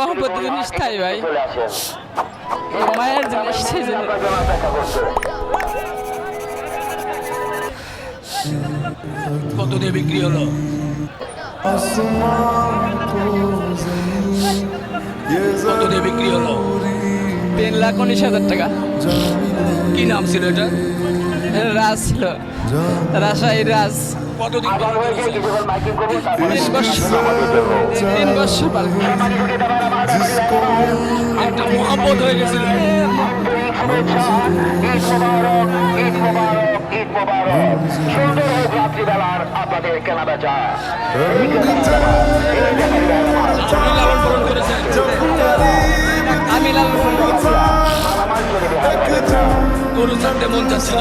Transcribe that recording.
মহব্বত জিনিস তাই ভাই। মায়ের জিনিস সেই জন্য কত দিয়ে বিক্রি হলো? কত দিয়ে বিক্রি হলো? তিন লাখ উনিশ হাজার টাকা। কি নাম ছিল এটা? রাজ ছিল। রাজশাহী রাজ। কতদিন তিন বছর তিন বছর মহাব্বত হয়ে গেছিল সুন্দর হোক রাত্রিবেলার আপনাদের কেনা বেচা আপনি লালন পালন করেছেন আমি লাল মন চাচ্ছে